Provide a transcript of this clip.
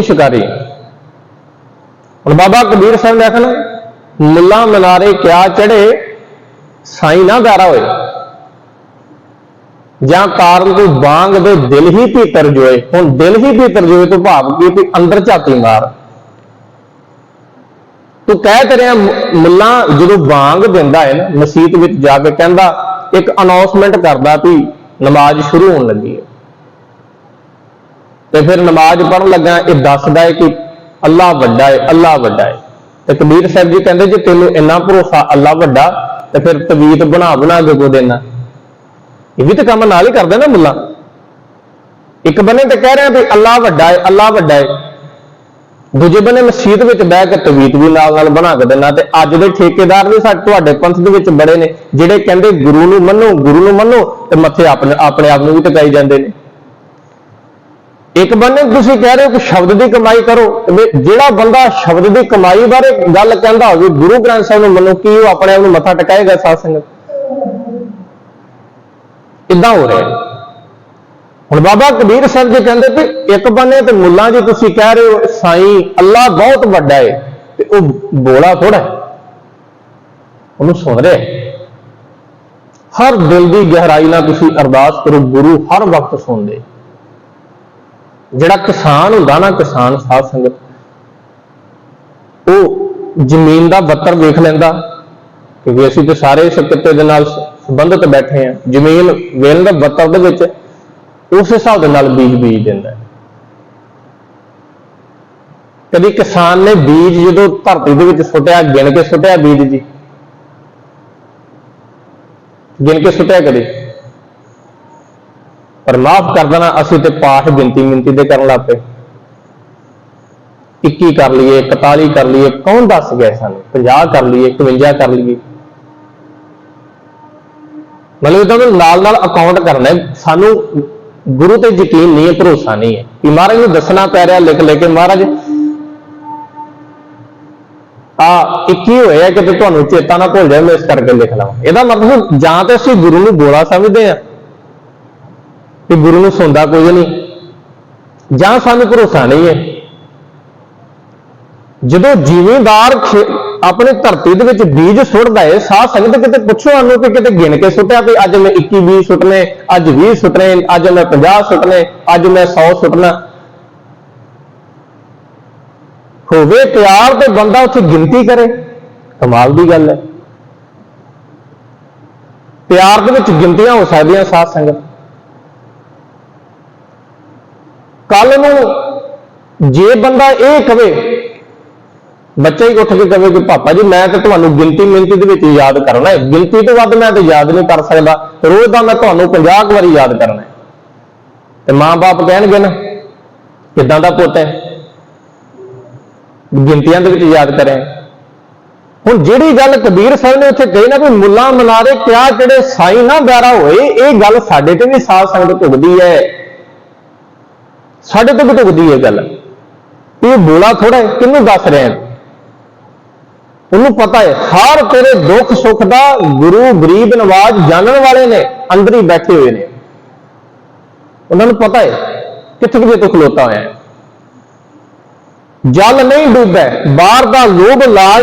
ਨਹੀਂ ਸ਼ਿਕਾਰੀ ਹੁਣ ਬਾਬਾ ਕਬੀਰ ਸਾਹਿਬ ਨੇ ਆਖਣਾ, ਮੁੱਲਾ ਮਨਾਰੇ ਕਿਆ ਚੜੇ ਸਾਈ ਨਾ ਗਾਰਾ ਹੋਏ। ਜਾਂ ਕਾਰਨ ਕੋਈ ਬਾਂਗ ਦੇ ਦਿਲ ਹੀ ਭੀਤਰ ਜੋਏ। ਹੁਣ ਦਿਲ ਹੀ ਭੀਤਰ ਜੋਏ ਤੋਂ ਭਾਵ ਕੀ ਵੀ ਅੰਦਰ ਝਾਤੀ ਮਾਰ। ਤੂੰ ਕਹਿ ਤੇ ਰਿਹਾ, ਮੁੱਲਾ ਜਦੋਂ ਬਾਂਗ ਦਿੰਦਾ ਹੈ ਨਾ, ਮਸਜਿਦ ਵਿੱਚ ਜਾ ਕੇ ਕਹਿੰਦਾ, ਇੱਕ ਅਨਾਉਂਸਮੈਂਟ ਕਰਦਾ ਵੀ ਨਮਾਜ਼ ਸ਼ੁਰੂ ਹੋਣ ਲੱਗੀ ਹੈ। ਤੇ ਫਿਰ ਨਮਾਜ਼ ਪੜਨ ਲੱਗਾ, ਇਹ ਦੱਸਦਾ ਹੈ ਕਿ ਅੱਲਾ ਵੱਡਾ ਹੈ ਅੱਲਾ ਵੱਡਾ ਹੈ। ਤੇ ਕਬੀਰ ਸਾਹਿਬ ਜੀ ਕਹਿੰਦੇ, ਜੇ ਤੈਨੂੰ ਇੰਨਾ ਭਰੋਸਾ ਅੱਲਾ ਵੱਡਾ, ਤੇ ਫਿਰ ਤਵੀਤ ਬਣਾ ਬਣਾ ਕੇ ਕੋ ਦੇਣਾ। ਇਹ ਵੀ ਤਾਂ ਕੰਮ ਨਾਲ ਹੀ ਕਰਦੇ ਨਾ ਮੁੱਲਾ। ਇੱਕ ਬੰਨੇ ਤੇ ਕਹਿ ਰਿਹਾ ਵੀ ਅੱਲਾ ਵੱਡਾ ਹੈ ਅੱਲਾ ਵੱਡਾ ਹੈ। ਦੂਜੇ ਬੰਨੇ ਮਸਜਿਦ ਵਿੱਚ ਬਹਿ ਕੇ ਤਵੀਤ ਵੀ ਨਾਲ ਨਾਲ ਬਣਾ ਕੇ ਦੇਣਾ, ਤੇ ਅੱਜ ਦੇ ਠੇਕੇਦਾਰ ਵੀ ਸਾਡੇ ਤੁਹਾਡੇ ਪੰਥ ਦੇ ਵਿੱਚ ਬੜੇ ਨੇ, ਜਿਹੜੇ ਕਹਿੰਦੇ ਗੁਰੂ ਨੂੰ ਮੰਨੋ, ਗੁਰੂ ਨੂੰ ਮੰਨੋ, ਤੇ ਮੱਥੇ ਆਪਣੇ ਆਪਣੇ ਆਪ ਨੂੰ ਵੀ ਟਕਾਈ ਜਾਂਦੇ ਨੇ। ਇੱਕ ਬੰਨੇ ਤੁਸੀਂ ਕਹਿ ਰਹੇ ਹੋ ਕਿ ਸ਼ਬਦ ਦੀ ਕਮਾਈ ਕਰੋ ਜਿਹੜਾ ਬੰਦਾ ਸ਼ਬਦ ਦੀ ਕਮਾਈ ਬਾਰੇ ਗੱਲ ਕਹਿੰਦਾ ਹੋਵੇ, ਗੁਰੂ ਗ੍ਰੰਥ ਸਾਹਿਬ ਨੂੰ ਮੰਨੋ ਕਿ ਉਹ ਆਪਣੇ ਆਪ ਨੂੰ ਮੱਥਾ ਟਕਾਏਗਾ ਸਾਧ ਸੰਗਤ। ਇਦਾਂ ਹੋ ਰਿਹਾ? ਹੁਣ ਬਾਬਾ ਕਬੀਰ ਸਾਹਿਬ ਜੀ ਕਹਿੰਦੇ ਵੀ ਇੱਕ ਬੰਨੇ ਤੇ ਮੁੱਲਾਂ ਜੀ ਤੁਸੀਂ ਕਹਿ ਰਹੇ ਹੋ, ਸਾਈਂ ਅੱਲਾ ਬਹੁਤ ਵੱਡਾ ਹੈ ਤੇ ਉਹ ਬੋਲਾ ਥੋੜਾ ਉਹਨੂੰ ਸੁਣ ਰਿਹਾ ਹਰ ਦਿਲ ਦੀ ਗਹਿਰਾਈ ਨਾਲ ਤੁਸੀਂ ਅਰਦਾਸ ਕਰੋ, ਗੁਰੂ ਹਰ ਵਕਤ ਸੁਣਦੇ। ਜਿਹੜਾ ਕਿਸਾਨ ਹੁੰਦਾ ਨਾ, ਕਿਸਾਨ ਸਾਧ ਸੰਗਤ, ਉਹ ਜ਼ਮੀਨ ਦਾ ਬੱਤਰ ਵੇਖ ਲੈਂਦਾ ਕਿਉਂਕਿ ਅਸੀਂ ਤੇ ਸਾਰੇ ਇਸ ਕਿੱਤੇ ਦੇ ਨਾਲ ਸੰਬੰਧਿਤ ਬੈਠੇ ਹਾਂ। ਜ਼ਮੀਨ ਵੇਲ ਦਾ ਬੱਤਰ ਦੇ ਵਿੱਚ ਉਸ ਹਿਸਾਬ ਦੇ ਨਾਲ ਬੀਜ ਬੀਜ ਦਿੰਦਾ। ਹੈ। ਕਦੀ ਕਿਸਾਨ ਨੇ ਬੀਜ ਜਦੋਂ ਧਰਤੀ ਦੇ ਵਿੱਚ ਸੁੱਟਿਆ, ਗਿਣ ਕੇ ਸੁੱਟਿਆ ਬੀਜ ਜੀ? ਗਿਣ ਕੇ ਸੁੱਟਿਆ ਕਦੇ? ਪਰ ਮਾਫ ਕਰ ਦੇਣਾ, ਅਸੀਂ ਤੇ ਪਾਠ ਗਿਣਤੀ ਮਿੰਤੀ ਦੇ ਕਰਨ ਲੱਗ ਪਏ। 21 ਕਰ ਲਈਏ 41 ਕਰ ਲਈਏ, ਕੌਣ ਦੱਸ ਗਿਆ ਸਾਨੂੰ? 50 ਕਰ ਲਈਏ 51 ਕਰ ਲਈਏ। ਮਤਲਬ ਇਹਦਾ ਨਾਲ ਨਾਲ ਅਕਾਊਂਟ ਕਰਨਾ ਸਾਨੂੰ ਗੁਰੂ ਤੇ ਯਕੀਨ ਨਹੀਂ ਹੈ, ਭਰੋਸਾ ਨਹੀਂ ਹੈ। ਕਿ ਮਹਾਰਾਜ ਨੂੰ ਦੱਸਣਾ ਪੈ ਰਿਹਾ, ਲਿਖ ਲੈ ਕੇ ਮਹਾਰਾਜ। ਆ 21 ਹੋਇਆ ਕਿ ਤੁਹਾਨੂੰ ਚੇਤਾ ਨਾ ਭੁੱਲ ਜਾਏ ਮੈਂ ਇਸ ਕਰਕੇ ਲਿਖ ਲਵਾਂ। ਇਹਦਾ ਮਤਲਬ ਜਾਂ ਤੇ ਅਸੀਂ ਗੁਰੂ ਨੂੰ ਬੋਲਾ ਸਮਝਦੇ ਆ ਕਿ ਗੁਰੂ ਨੂੰ ਸੁਣਦਾ ਕੋਈ ਨਹੀਂ। ਜਾਂ ਸਾਨੂੰ ਭਰੋਸਾ ਨਹੀਂ ਹੈ। ਜਦੋਂ ਜ਼ਿਮੀਂਦਾਰ ਖੇ- ਆਪਣੀ ਧਰਤੀ ਦੇ ਵਿੱਚ ਬੀਜ ਸੁੱਟਦਾ ਹੈ ਸਾਧ ਸੰਗਤ ਕਿਤੇ ਪੁੱਛੋ ਸਾਨੂੰ ਕਿ ਕਿਤੇ ਗਿਣ ਕੇ ਸੁੱਟਿਆ ਵੀ ਅੱਜ ਮੈਂ 21 ਬੀਜ ਸੁੱਟਨੇ, ਅੱਜ 20 ਸੁੱਟਨੇ, ਅੱਜ ਮੈਂ 50 ਸੁੱਟਨੇ, ਅੱਜ ਮੈਂ 100 ਸੁੱਟਣਾ ਹੋਵੇ ਪਿਆਰ ਤੇ ਬੰਦਾ ਉੱਥੇ ਗਿਣਤੀ ਕਰੇ, ਕਮਾਲ ਦੀ ਗੱਲ ਹੈ। ਪਿਆਰ ਦੇ ਵਿੱਚ ਗਿਣਤੀਆਂ ਹੋ ਸਕਦੀਆਂ ਸਾਧ ਸੰਗਤ। ਕੱਲ ਨੂੰ ਜੇ ਬੰਦਾ ਇਹ ਕਵੇ, ਬੱਚਾ ਹੀ ਉੱਠ ਕੇ ਕਵੇ ਕਿ ਪਾਪਾ ਜੀ, ਮੈਂ ਤਾਂ ਤੁਹਾਨੂੰ ਗਿਣਤੀ ਮਿੰਤੀ ਦੇ ਵਿੱਚ ਯਾਦ ਕਰਨਾ ਹੈ। ਗਿਣਤੀ ਤੋਂ ਵੱਧ ਮੈਂ ਤਾਂ ਯਾਦ ਨਹੀਂ ਕਰ ਸਕਦਾ। ਰੋਜ਼ ਦਾ ਮੈਂ ਤੁਹਾਨੂੰ 50 ਕੁ ਵਾਰੀ ਯਾਦ ਕਰਨਾ ਹੈ। ਤੇ ਮਾਂ-ਬਾਪ ਕਹਿਣਗੇ ਨਾ, ਕਿਦਾਂ ਦਾ ਪੁੱਤ ਹੈ? ਗਿਣਤੀਆਂ ਦੇ ਵਿੱਚ ਯਾਦ ਕਰਿਆ ਹੁਣ ਜਿਹੜੀ ਗੱਲ ਕਬੀਰ ਸਾਹਿਬ ਨੇ ਉੱਥੇ ਕਹੀ ਨਾ ਵੀ ਮੁੱਲਾ ਮਨਾਰੇ ਕਿਆ ਜਿਹੜੇ ਸਾਈ ਨਾ ਬੈਰਾ ਹੋਏ, ਇਹ ਗੱਲ ਸਾਡੇ ਤੇ ਵੀ ਸਾਧ ਸੰਗਤ ਭੁਗਦੀ ਹੈ। ਸਾਡੇ ਤੋਂ ਵੀ ਢੁਕਦੀ ਹੈ ਗੱਲ। ਇਹ ਬੋਲਾ ਥੋੜਾ ਹੈ, ਕਿਹਨੂੰ ਦੱਸ ਰਿਹਾ ਹੈ? ਉਹਨੂੰ ਪਤਾ ਹੈ, ਹਰ ਤੇਰੇ ਦੁੱਖ ਸੁੱਖ ਦਾ ਗੁਰੂ ਗਰੀਬ ਨਵਾਜ ਜਾਣਨ ਵਾਲੇ ਨੇ, ਅੰਦਰ ਹੀ ਬੈਠੇ ਹੋਏ ਨੇ। ਉਹਨਾਂ ਨੂੰ ਪਤਾ ਹੈ, ਕਿੱਥੇ ਕਿੱਥੇ ਤੋਂ ਖਲੋਤਾ ਹੋਇਆ ਹੈ ਜਲ ਨਹੀਂ ਡੁੱਬੈ ਬਾਹਰ ਦਾ ਲੋਭ ਲਾਜ